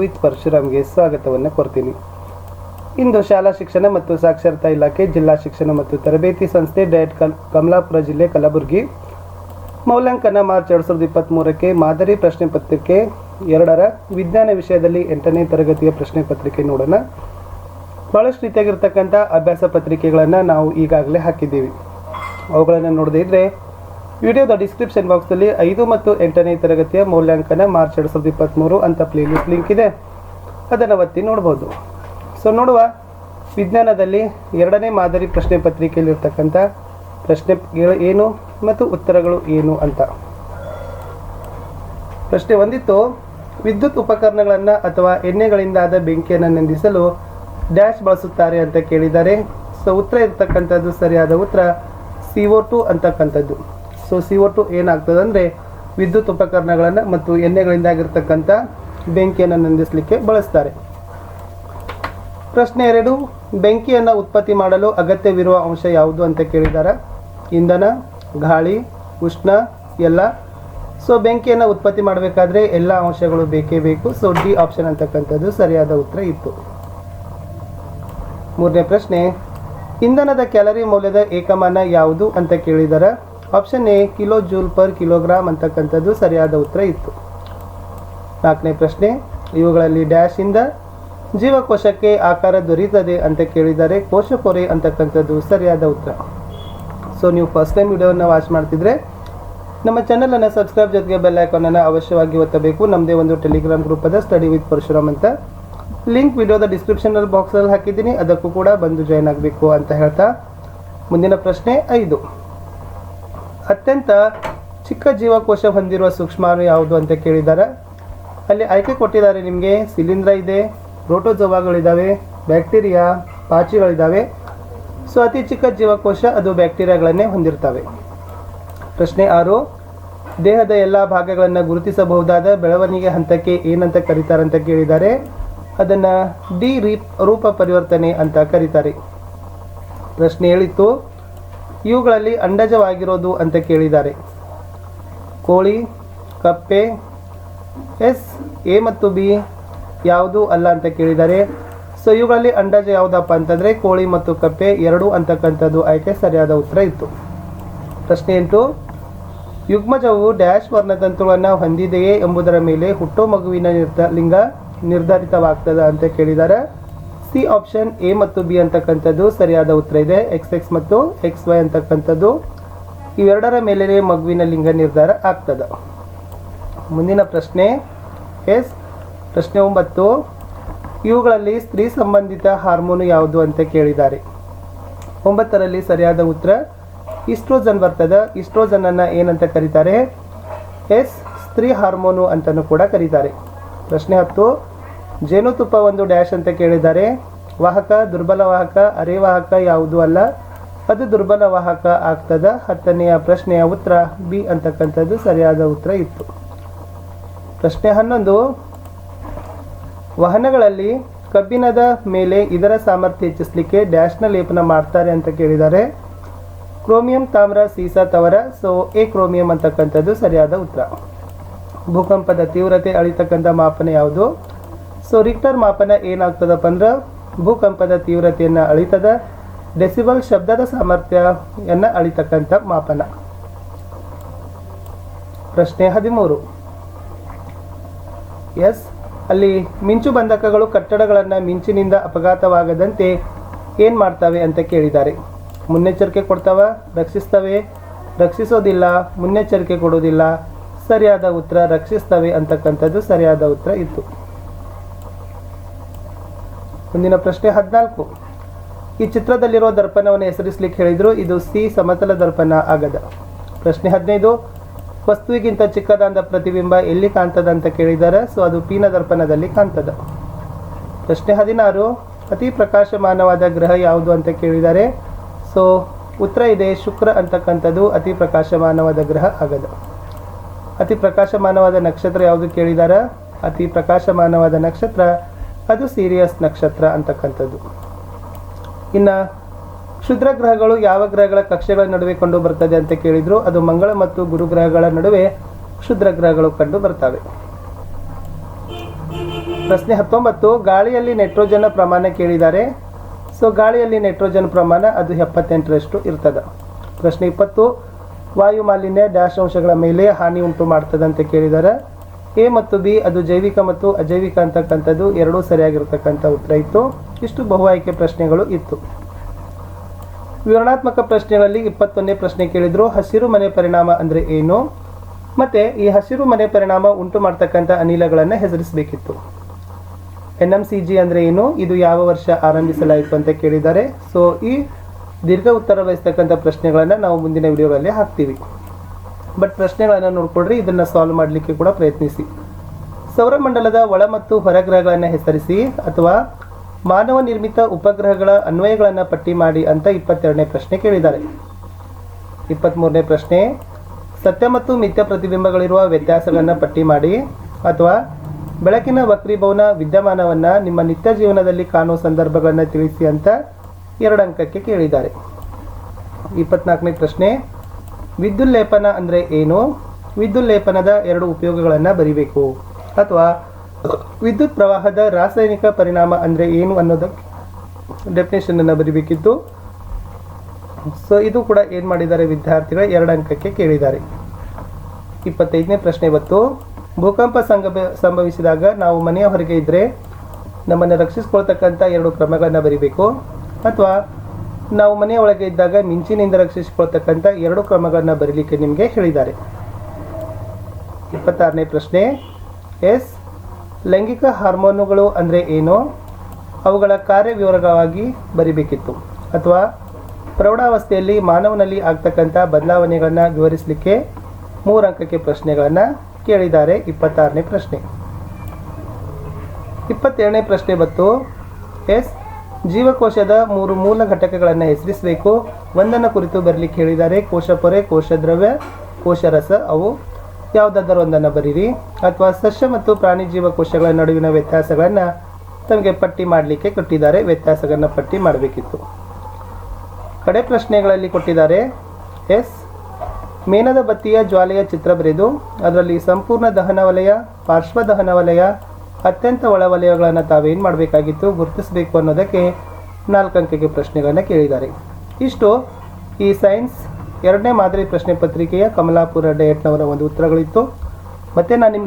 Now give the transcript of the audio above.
With ಪರಶುರಾಮ್ಗೆ ಸ್ವಾಗತವನ್ನು ಕೊಡ್ತೀನಿ. ಇಂದು ಶಾಲಾ ಶಿಕ್ಷಣ ಮತ್ತು ಸಾಕ್ಷರತಾ ಇಲಾಖೆ, ಜಿಲ್ಲಾ ಶಿಕ್ಷಣ ಮತ್ತು ತರಬೇತಿ ಸಂಸ್ಥೆ ಡಯಟ್ ಕಮಲಾಪುರ ಜಿಲ್ಲೆ ಕಲಬುರಗಿ. ಮೌಲ್ಯಾಂಕನ ಮಾರ್ಚ್ ಎರಡು ಸಾವಿರದ ಇಪ್ಪತ್ತ್ಮೂರಕ್ಕೆ ಮಾದರಿ ಪ್ರಶ್ನೆ ಪತ್ರಿಕೆ ಎರಡರ ವಿಜ್ಞಾನ ವಿಷಯದಲ್ಲಿ ಎಂಟನೇ ತರಗತಿಯ ಪ್ರಶ್ನೆ ಪತ್ರಿಕೆ ನೋಡೋಣ. ಭಾಳಷ್ಟು ರೀತಿಯಾಗಿರ್ತಕ್ಕಂಥ ಅಭ್ಯಾಸ ಪತ್ರಿಕೆಗಳನ್ನು ನಾವು ಈಗಾಗಲೇ ಹಾಕಿದ್ದೀವಿ. ಅವುಗಳನ್ನು ನೋಡದೇ ಇದ್ದರೆ ವಿಡಿಯೋದ ಡಿಸ್ಕ್ರಿಪ್ಷನ್ ಬಾಕ್ಸಲ್ಲಿ ಐದು ಮತ್ತು ಎಂಟನೇ ತರಗತಿಯ ಮೌಲ್ಯಾಂಕನ ಮಾರ್ಚ್ ಎರಡು ಸಾವಿರದ ಇಪ್ಪತ್ತ್ಮೂರು ಅಂತ ಪ್ಲೇಲಿಸ್ಟ್ ಲಿಂಕ್ ಇದೆ. ಅದನ್ನು ಒತ್ತಿ ನೋಡ್ಬೋದು. ಸೊ ನೋಡುವ. ವಿಜ್ಞಾನದಲ್ಲಿ ಎರಡನೇ ಮಾದರಿ ಪ್ರಶ್ನೆ ಪತ್ರಿಕೆಯಲ್ಲಿರ್ತಕ್ಕಂಥ ಪ್ರಶ್ನೆ ಏನು ಮತ್ತು ಉತ್ತರಗಳು ಏನು ಅಂತ. ಪ್ರಶ್ನೆ ಒಂದಿತ್ತು, ವಿದ್ಯುತ್ ಉಪಕರಣಗಳನ್ನು ಅಥವಾ ಎಣ್ಣೆಗಳಿಂದಾದ ಬೆಂಕಿಯನ್ನು ನಂದಿಸಲು ಡ್ಯಾಶ್ ಬಳಸುತ್ತಾರೆ ಅಂತ ಕೇಳಿದ್ದಾರೆ. ಸೊ ಉತ್ತರ ಇರ್ತಕ್ಕಂಥದ್ದು ಸರಿಯಾದ ಉತ್ತರ ಸಿ ಒ ಟು ಅಂತಕ್ಕಂಥದ್ದು ಸೊ ಸಿ ಒ ಟು ಏನಾಗ್ತದೆ ಅಂದರೆ ವಿದ್ಯುತ್ ಉಪಕರಣಗಳನ್ನು ಮತ್ತು ಎಣ್ಣೆಗಳಿಂದಾಗಿರ್ತಕ್ಕಂಥ ಬೆಂಕಿಯನ್ನು ನಂದಿಸಲಿಕ್ಕೆ ಬಳಸ್ತಾರೆ. ಪ್ರಶ್ನೆ ಎರಡು, ಬೆಂಕಿಯನ್ನು ಉತ್ಪತ್ತಿ ಮಾಡಲು ಅಗತ್ಯವಿರುವ ಅಂಶ ಯಾವುದು ಅಂತ ಕೇಳಿದ್ದಾರೆ ಇಂಧನ, ಗಾಳಿ, ಉಷ್ಣ, ಎಲ್ಲ. ಸೊ ಬೆಂಕಿಯನ್ನು ಉತ್ಪತ್ತಿ ಮಾಡಬೇಕಾದ್ರೆ ಎಲ್ಲ ಅಂಶಗಳು ಬೇಕೇ ಬೇಕು. ಸೊ ಡಿ ಆಪ್ಷನ್ ಅಂತಕ್ಕಂಥದ್ದು ಸರಿಯಾದ ಉತ್ತರ ಇತ್ತು. ಮೂರನೇ ಪ್ರಶ್ನೆ, ಇಂಧನದ ಕ್ಯಾಲರಿ ಮೌಲ್ಯದ ಏಕಮಾನ ಯಾವುದು ಅಂತ ಕೇಳಿದ್ದಾರೆ option A kilo joule per kilogram ಅಂತಕ್ಕಂಥದ್ದು ಸರಿಯಾದ ಉತ್ತರ ಇತ್ತು. ನಾಲ್ಕನೇ ಪ್ರಶ್ನೆ, ಇವುಗಳಲ್ಲಿ ಡ್ಯಾಶ್ ಇಂದ ಜೀವಕೋಶಕ್ಕೆ ಆಕಾರ ದೊರೀತದೆ ಅಂತ ಕೇಳಿದ್ದಾರೆ ಕೋಶಪೊರೆ ಅಂತಕ್ಕಂಥದ್ದು ಸರಿಯಾದ ಉತ್ತರ. ಸೊ ನೀವು ಫಸ್ಟ್ ಟೈಮ್ ವಿಡಿಯೋವನ್ನು ವಾಚ್ ಮಾಡ್ತಿದ್ರೆ, ನಮ್ಮ ಚಾನಲನ್ನು ಸಬ್ಸ್ಕ್ರೈಬ್ ಜೊತೆಗೆ ಬೆಲ್ ಐಕಾನನ್ನು ಅವಶ್ಯವಾಗಿ ಒತ್ತಬೇಕು. ನಮ್ಮದೇ ಒಂದು ಟೆಲಿಗ್ರಾಮ್ ಗ್ರೂಪ್ ಅದ ಸ್ಟಡಿ ವಿತ್ ಪರಶುರಾಮ್ ಅಂತ. ಲಿಂಕ್ ವಿಡಿಯೋದ ಡಿಸ್ಕ್ರಿಪ್ಷನಲ್ಲಿ ಬಾಕ್ಸಲ್ಲಿ ಹಾಕಿದ್ದೀನಿ. ಅದಕ್ಕೂ ಕೂಡ ಬಂದು ಜಾಯ್ನ್ ಆಗಬೇಕು ಅಂತ ಹೇಳ್ತಾ. ಮುಂದಿನ ಪ್ರಶ್ನೆ ಐದು. ಅತ್ಯಂತ ಚಿಕ್ಕ ಜೀವಕೋಶ ಹೊಂದಿರುವ ಸೂಕ್ಷ್ಮಾಣು ಯಾವುದು ಅಂತ ಕೇಳಿದ್ದಾರೆ ಅಲ್ಲಿ ಆಯ್ಕೆ ಕೊಟ್ಟಿದ್ದಾರೆ ನಿಮಗೆ. ಶಿಲೀಂಧ್ರ ಇದೆ ರೋಟೋಜೋವಾಗಳಿದ್ದಾವೆ ಬ್ಯಾಕ್ಟೀರಿಯಾ ಪಾಚಿಗಳಿದ್ದಾವೆ ಸೊ, ಅತಿ ಚಿಕ್ಕ ಜೀವಕೋಶ ಅದು ಬ್ಯಾಕ್ಟೀರಿಯಾಗಳನ್ನೇ ಹೊಂದಿರ್ತವೆ. ಪ್ರಶ್ನೆ ಆರು, ದೇಹದ ಎಲ್ಲ ಭಾಗಗಳನ್ನು ಗುರುತಿಸಬಹುದಾದ ಬೆಳವಣಿಗೆ ಹಂತಕ್ಕೆ ಏನಂತ ಕರೀತಾರೆ ಅಂತ ಕೇಳಿದ್ದಾರೆ. ಅದನ್ನು ಡಿ ರೀಪ್ ರೂಪ ಪರಿವರ್ತನೆ ಅಂತ ಕರೀತಾರೆ. ಪ್ರಶ್ನೆ ಹೇಳಿತ್ತು ಇವುಗಳಲ್ಲಿ ಅಂಡಜವಾಗಿರೋದು ಅಂತ ಕೇಳಿದ್ದಾರೆ. ಕೋಳಿ, ಕಪ್ಪೆ, ಎಸ್, ಎ ಮತ್ತು ಬಿ ಯಾವುದು ಅಲ್ಲ ಅಂತ ಕೇಳಿದ್ದಾರೆ. ಸೊ ಇವುಗಳಲ್ಲಿ ಅಂಡಜ ಯಾವುದಪ್ಪ ಅಂತಂದರೆ ಕೋಳಿ ಮತ್ತು ಕಪ್ಪೆ ಎರಡು ಅಂತಕ್ಕಂಥದ್ದು ಆಯ್ಕೆ ಸರಿಯಾದ ಉತ್ತರ ಇತ್ತು. ಪ್ರಶ್ನೆ ಎಂಟು, ಯುಗ್ಮಜವು ಡ್ಯಾಶ್ ವರ್ಣತಂತುಗಳನ್ನು ಹೊಂದಿದೆಯೇ ಎಂಬುದರ ಮೇಲೆ ಹುಟ್ಟೋ ಮಗುವಿನ ನಿರ್ಧ ಲಿಂಗ ನಿರ್ಧಾರಿತವಾಗ್ತದ ಅಂತ ಕೇಳಿದ್ದಾರೆ. ಸಿ ಆಪ್ಷನ್ ಎ ಮತ್ತು ಬಿ ಅಂತಕ್ಕಂಥದ್ದು ಸರಿಯಾದ ಉತ್ತರ ಇದೆ. ಎಕ್ಸ್ ಎಕ್ಸ್ ಮತ್ತು ಎಕ್ಸ್ ವೈ ಅಂತಕ್ಕಂಥದ್ದು ಇವೆರಡರ ಮೇಲೆಯೇ ಮಗುವಿನ ಲಿಂಗ ನಿರ್ಧಾರ ಆಗ್ತದೆ. ಮುಂದಿನ ಪ್ರಶ್ನೆ ಎಸ್. ಪ್ರಶ್ನೆ ಒಂಬತ್ತು. ಇವುಗಳಲ್ಲಿ ಸ್ತ್ರೀ ಸಂಬಂಧಿತ ಹಾರ್ಮೋನು ಯಾವುದು ಅಂತ ಕೇಳಿದ್ದಾರೆ. ಒಂಬತ್ತರಲ್ಲಿ ಸರಿಯಾದ ಉತ್ತರ ಇಸ್ಟ್ರೋಜನ್ ಬರ್ತದ. ಇಸ್ಟ್ರೋಜನ್ ಅನ್ನ ಏನಂತ ಕರೀತಾರೆ? ಎಸ್, ಸ್ತ್ರೀ ಹಾರ್ಮೋನು ಅಂತಲೂ ಕೂಡ ಕರೀತಾರೆ. ಪ್ರಶ್ನೆ ಹತ್ತು. ಜೇನುತುಪ್ಪ ಒಂದು ಡ್ಯಾಶ್ ಅಂತ ಕೇಳಿದ್ದಾರೆ. ವಾಹಕ, ದುರ್ಬಲ ವಾಹಕ ಅರೆವಾಹಕ ಯಾವುದು ಅಲ್ಲ. ಅದು ದುರ್ಬಲ ವಾಹಕ ಆಗ್ತದ. ಹತ್ತನೆಯ ಪ್ರಶ್ನೆಯ ಉತ್ತರ ಬಿ ಅಂತಕ್ಕಂಥದ್ದು ಸರಿಯಾದ ಉತ್ತರ ಇತ್ತು. ಪ್ರಶ್ನೆ ಹನ್ನೊಂದು. ವಾಹನಗಳಲ್ಲಿ ಕಬ್ಬಿಣದ ಮೇಲೆ ಇದರ ಸಾಮರ್ಥ್ಯ ಹೆಚ್ಚಿಸಲಿಕ್ಕೆ ಡ್ಯಾಶ್ನ ಲೇಪನ ಮಾಡ್ತಾರೆ ಅಂತ ಕೇಳಿದ್ದಾರೆ. ಕ್ರೋಮಿಯಂ, ತಾಮ್ರ, ಸೀಸಾ, ತವರ, ಸೊ, ಎ ಕ್ರೋಮಿಯಂ ಅಂತಕ್ಕಂಥದ್ದು ಸರಿಯಾದ ಉತ್ತರ. ಭೂಕಂಪದ ತೀವ್ರತೆ ಅಳಿತಕ್ಕಂಥ ಮಾಪನ ಯಾವುದು? ಸೊ ರಿಕ್ಟರ್ ಮಾಪನ ಏನಾಗ್ತದಪ್ಪ ಅಂದ್ರೆ ಭೂಕಂಪದ ತೀವ್ರತೆಯನ್ನು ಅಳಿತದ, ಡೆಸಿಬಲ್ ಶಬ್ದದ ಸಾಮರ್ಥ್ಯವನ್ನು ಅಳಿತಕ್ಕಂಥ ಮಾಪನ. ಪ್ರಶ್ನೆ ಹದಿಮೂರು. ಎಸ್, ಅಲ್ಲಿ ಮಿಂಚು ಬಂಧಕಗಳು ಕಟ್ಟಡಗಳನ್ನು ಮಿಂಚಿನಿಂದ ಅಪಘಾತವಾಗದಂತೆ ಏನು ಮಾಡ್ತವೆ ಅಂತ ಕೇಳಿದ್ದಾರೆ. ಮುನ್ನೆಚ್ಚರಿಕೆ ಕೊಡ್ತಾವ, ರಕ್ಷಿಸ್ತವೆ, ರಕ್ಷಿಸೋದಿಲ್ಲ, ಮುನ್ನೆಚ್ಚರಿಕೆ ಕೊಡೋದಿಲ್ಲ ಸರಿಯಾದ ಉತ್ತರ ರಕ್ಷಿಸ್ತವೆ ಅಂತಕ್ಕಂಥದ್ದು ಸರಿಯಾದ ಉತ್ತರ ಇತ್ತು. ಮುಂದಿನ ಪ್ರಶ್ನೆ ಹದಿನಾಲ್ಕು. ಈ ಚಿತ್ರದಲ್ಲಿರುವ ದರ್ಪಣವನ್ನು ಹೆಸರಿಸಲಿಕ್ಕೆ ಹೇಳಿದರು ಇದು ಸಿ ಸಮತಲ ದರ್ಪಣ ಆಗದ. ಪ್ರಶ್ನೆ ಹದಿನೈದು. ವಸ್ತುವಿಗಿಂತ ಚಿಕ್ಕದಾದ ಪ್ರತಿಬಿಂಬ ಎಲ್ಲಿ ಕಾಣ್ತದ ಅಂತ ಕೇಳಿದ್ದಾರೆ ಸೊ ಅದು ಪೀನ ದರ್ಪಣದಲ್ಲಿ ಕಾಣ್ತದ. ಪ್ರಶ್ನೆ ಹದಿನಾರು. ಅತಿ ಪ್ರಕಾಶಮಾನವಾದ ಗ್ರಹ ಯಾವುದು ಅಂತ ಕೇಳಿದ್ದಾರೆ ಸೊ ಉತ್ತರ ಇದೆ ಶುಕ್ರ ಅಂತಕ್ಕಂಥದ್ದು ಅತಿ ಪ್ರಕಾಶಮಾನವಾದ ಗ್ರಹ ಆಗದ. ಅತಿ ಪ್ರಕಾಶಮಾನವಾದ ನಕ್ಷತ್ರ ಯಾವುದು ಕೇಳಿದಾರ, ಅತಿ ಪ್ರಕಾಶಮಾನವಾದ ನಕ್ಷತ್ರ ಅದು ಸೀರಿಯಸ್ ನಕ್ಷತ್ರ ಅಂತಕ್ಕಂಥದ್ದು. ಇನ್ನು ಕ್ಷುದ್ರ ಗ್ರಹಗಳು ಯಾವ ಗ್ರಹಗಳ ಕಕ್ಷೆಗಳ ನಡುವೆ ಕಂಡು ಬರ್ತದೆ ಅಂತ ಕೇಳಿದ್ರು, ಅದು ಮಂಗಳ ಮತ್ತು ಗುರು ಗ್ರಹಗಳ ನಡುವೆ ಕ್ಷುದ್ರ ಗ್ರಹಗಳು ಕಂಡು ಬರ್ತವೆ. ಪ್ರಶ್ನೆ ಹತ್ತೊಂಬತ್ತು, ಗಾಳಿಯಲ್ಲಿ ನೈಟ್ರೋಜನ್ ಪ್ರಮಾಣ ಕೇಳಿದ್ದಾರೆ ಸೊ ಗಾಳಿಯಲ್ಲಿ ನೈಟ್ರೋಜನ್ ಪ್ರಮಾಣ ಅದು ಎಪ್ಪತ್ತೆಂಟರಷ್ಟು ಇರ್ತದೆ. ಪ್ರಶ್ನೆ ಇಪ್ಪತ್ತು, ವಾಯು ಮಾಲಿನ್ಯ ಡ್ಯಾಶ್ ಅಂಶಗಳ ಮೇಲೆ ಹಾನಿ ಉಂಟು ಮಾಡ್ತದೆ ಅಂತ ಕೇಳಿದ್ದಾರೆ ಎ ಮತ್ತು ಬಿ ಅದು ಜೈವಿಕ ಮತ್ತು ಅಜೈವಿಕ ಅಂತಕ್ಕಂಥದ್ದು ಎರಡೂ ಸರಿಯಾಗಿರ್ತಕ್ಕಂಥ ಉತ್ತರ ಇತ್ತು. ಇಷ್ಟು ಬಹು ಆಯ್ಕೆ ಪ್ರಶ್ನೆಗಳು ಇತ್ತು. ವಿವರಣಾತ್ಮಕ ಪ್ರಶ್ನೆಗಳಲ್ಲಿ ಇಪ್ಪತ್ತೊಂದನೇ ಪ್ರಶ್ನೆ ಕೇಳಿದ್ರು. ಹಸಿರು ಮನೆ ಪರಿಣಾಮ ಅಂದರೆ ಏನು? ಮತ್ತೆ ಈ ಹಸಿರು ಮನೆ ಪರಿಣಾಮ ಉಂಟು ಮಾಡ್ತಕ್ಕಂಥ ಅನಿಲಗಳನ್ನು ಹೆಸರಿಸಬೇಕಿತ್ತು. ಎನ್ ಎಂ ಸಿ ಜಿ ಅಂದರೆ ಏನು? ಇದು ಯಾವ ವರ್ಷ ಆರಂಭಿಸಲಾಯಿತು ಅಂತ ಕೇಳಿದ್ದಾರೆ. ಸೊ ಈ ದೀರ್ಘ ಉತ್ತರ ವಹಿಸ್ತಕ್ಕಂಥ ಪ್ರಶ್ನೆಗಳನ್ನು ನಾವು ಮುಂದಿನ ವಿಡಿಯೋಗಳಲ್ಲಿ ಹಾಕ್ತೀವಿ. ಬಟ್ ಪ್ರಶ್ನೆಗಳನ್ನು ನೋಡ್ಕೊಡ್ರಿ ಇದನ್ನು ಸಾಲ್ವ್ ಮಾಡಲಿಕ್ಕೆ ಕೂಡ ಪ್ರಯತ್ನಿಸಿ. ಸೌರಮಂಡಲದ ಒಳ ಮತ್ತು ಹೊರಗ್ರಹಗಳನ್ನು ಹೆಸರಿಸಿ ಅಥವಾ ಮಾನವ ನಿರ್ಮಿತ ಉಪಗ್ರಹಗಳ ಅನ್ವಯಗಳನ್ನು ಪಟ್ಟಿ ಮಾಡಿ ಅಂತ ಇಪ್ಪತ್ತೆರಡನೇ ಪ್ರಶ್ನೆ ಕೇಳಿದ್ದಾರೆ. ಇಪ್ಪತ್ತ್ಮೂರನೇ ಪ್ರಶ್ನೆ, ಸತ್ಯ ಮತ್ತು ಮಿಥ್ಯ ಪ್ರತಿಬಿಂಬಗಳಿರುವ ವ್ಯತ್ಯಾಸಗಳನ್ನು ಪಟ್ಟಿ ಮಾಡಿ ಅಥವಾ ಬೆಳಕಿನ ವಕ್ರೀಭವನ ವಿದ್ಯಮಾನವನ್ನು ನಿಮ್ಮ ನಿತ್ಯ ಜೀವನದಲ್ಲಿ ಕಾಣುವ ಸಂದರ್ಭಗಳನ್ನು ತಿಳಿಸಿ ಅಂತ ಎರಡು ಅಂಕಕ್ಕೆ ಕೇಳಿದ್ದಾರೆ. ಇಪ್ಪತ್ನಾಲ್ಕನೇ ಪ್ರಶ್ನೆ ವಿದ್ಯುಲ್ಲೇಪನ ಅಂದರೆ ಏನು? ವಿದ್ಯುಲ್ಲೇಪನದ ಎರಡು ಉಪಯೋಗಗಳನ್ನು ಬರಿಬೇಕು. ಅಥವಾ ವಿದ್ಯುತ್ ಪ್ರವಾಹದ ರಾಸಾಯನಿಕ ಪರಿಣಾಮ ಅಂದರೆ ಏನು ಅನ್ನೋದಕ್ಕೆ ಡೆಫಿನೇಷನನ್ನು ಬರಿಬೇಕಿತ್ತು. ಸೊ ಇದು ಕೂಡ ಏನು ಮಾಡಿದ್ದಾರೆ ವಿದ್ಯಾರ್ಥಿಗಳು? ಎರಡು ಅಂಕಕ್ಕೆ ಕೇಳಿದ್ದಾರೆ. ಇಪ್ಪತ್ತೈದನೇ ಪ್ರಶ್ನೆ ಇವತ್ತು ಭೂಕಂಪ ಸಂಭವ ಸಂಭವಿಸಿದಾಗ ನಾವು ಮನೆಯ ಹೊರಗೆ ಇದ್ದರೆ ನಮ್ಮನ್ನು ರಕ್ಷಿಸ್ಕೊಳ್ತಕ್ಕಂಥ ಎರಡು ಕ್ರಮಗಳನ್ನು ಬರಿಬೇಕು. ಅಥವಾ ನಾವು ಮನೆಯೊಳಗೆ ಇದ್ದಾಗ ಮಿಂಚಿನಿಂದ ರಕ್ಷಿಸಿಕೊಳ್ತಕ್ಕಂಥ ಎರಡು ಕ್ರಮಗಳನ್ನು ಬರೀಲಿಕ್ಕೆ ನಿಮಗೆ ಹೇಳಿದ್ದಾರೆ. ಇಪ್ಪತ್ತಾರನೇ ಪ್ರಶ್ನೆ, ಎಸ್, ಲೈಂಗಿಕ ಹಾರ್ಮೋನುಗಳು ಅಂದರೆ ಏನು? ಅವುಗಳ ಕಾರ್ಯವಿವರವಾಗಿ ಬರಿಬೇಕಿತ್ತು. ಅಥವಾ ಪ್ರೌಢಾವಸ್ಥೆಯಲ್ಲಿ ಮಾನವನಲ್ಲಿ ಆಗ್ತಕ್ಕಂಥ ಬದಲಾವಣೆಗಳನ್ನು ವಿವರಿಸಲಿಕ್ಕೆ ಮೂರು ಅಂಕಕ್ಕೆ ಪ್ರಶ್ನೆಗಳನ್ನು ಕೇಳಿದ್ದಾರೆ ಇಪ್ಪತ್ತಾರನೇ ಪ್ರಶ್ನೆ. ಇಪ್ಪತ್ತೇಳನೇ ಪ್ರಶ್ನೆ ಬಂತು. ಎಸ್ ಜೀವಕೋಶದ ಮೂರು ಮೂಲ ಘಟಕಗಳನ್ನು ಹೆಸರಿಸಬೇಕು. ಒಂದನ್ನು ಕುರಿತು ಬರಲಿಕ್ಕೆ ಹೇಳಿದ್ದಾರೆ. ಕೋಶ ಪೊರೆ, ಕೋಶ ದ್ರವ್ಯ ಕೋಶರಸ ಅವು. ಯಾವುದಾದರೂ ಒಂದನ್ನು ಬರೀರಿ. ಅಥವಾ ಸಸ್ಯ ಮತ್ತು ಪ್ರಾಣಿ ಜೀವಕೋಶಗಳ ನಡುವಿನ ವ್ಯತ್ಯಾಸಗಳನ್ನು ತಮಗೆ ಪಟ್ಟಿ ಮಾಡಲಿಕ್ಕೆ ಕೊಟ್ಟಿದ್ದಾರೆ. ವ್ಯತ್ಯಾಸಗಳನ್ನು ಪಟ್ಟಿ ಮಾಡಬೇಕಿತ್ತು. ಕಡೆ ಪ್ರಶ್ನೆಗಳಲ್ಲಿ ಕೊಟ್ಟಿದ್ದಾರೆ. ಎಸ್. ಮೇಣದ ಬತ್ತಿಯ ಜ್ವಾಲೆಯ ಚಿತ್ರ ಬರೆದು, ಅದರಲ್ಲಿ ಸಂಪೂರ್ಣ ದಹನ ವಲಯ ಪಾರ್ಶ್ವ ದಹನ ವಲಯ ಅತ್ಯಂತ ಒಳ ವಲಯಗಳನ್ನು ತಾವೇನು ಮಾಡಬೇಕಾಗಿತ್ತು ಗುರುತಿಸಬೇಕು ಅನ್ನೋದಕ್ಕೆ ನಾಲ್ಕು ಅಂಕೆಗೆ ಪ್ರಶ್ನೆಗಳನ್ನು ಕೇಳಿದ್ದಾರೆ. ಇಷ್ಟು. ಈ ಸೈನ್ಸ್ ಎರಡನೇ ಮಾದರಿ ಪ್ರಶ್ನೆ ಪತ್ರಿಕೆಯ ಕಮಲಾಪುರ ಡಯಟ್ನವರ ಒಂದು ಉತ್ತರಗಳಿತ್ತು. ಮತ್ತೆ ನಾನು ನಿಮಗೆ